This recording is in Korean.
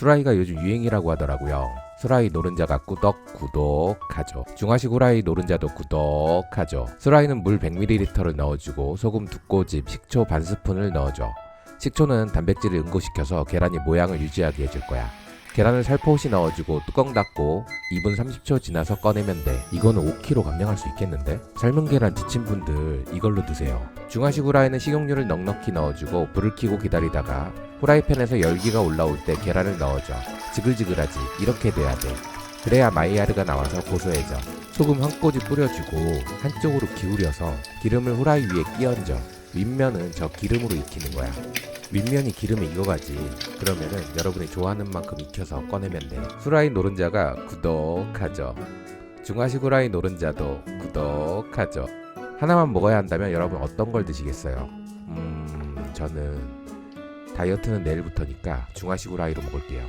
수라이가 요즘 유행이라고 하더라고요. 수라이 노른자가 꾸덕 구독하죠. 중화식 후라이 노른자도 구독하죠. 수라이는 물 100ml를 넣어주고 소금 두 꼬집, 식초 반 스푼을 넣어줘. 식초는 단백질을 응고시켜서 계란이 모양을 유지하게 해줄 거야. 계란을 살포시 넣어주고 뚜껑 닫고 2분 30초 지나서 꺼내면 돼. 이거는 5kg 감량할 수 있겠는데? 삶은 계란 지친 분들 이걸로 드세요. 중화식 후라이는 식용유를 넉넉히 넣어주고 불을 켜고 기다리다가 후라이팬에서 열기가 올라올 때 계란을 넣어줘. 지글지글하지. 이렇게 돼야 돼. 그래야 마이야르가 나와서 고소해져. 소금 한 꼬집 뿌려주고 한쪽으로 기울여서 기름을 후라이 위에 끼얹어. 윗면은 저 기름으로 익히는 거야. 윗면이 기름에 익어가지. 그러면은 여러분이 좋아하는 만큼 익혀서 꺼내면 돼. 후라이 노른자가 구독하죠. 중화식 후라이 노른자도 구독하죠. 하나만 먹어야 한다면 여러분 어떤 걸 드시겠어요? 음, 저는 다이어트는 내일부터니까 중화식 후라이로 먹을게요.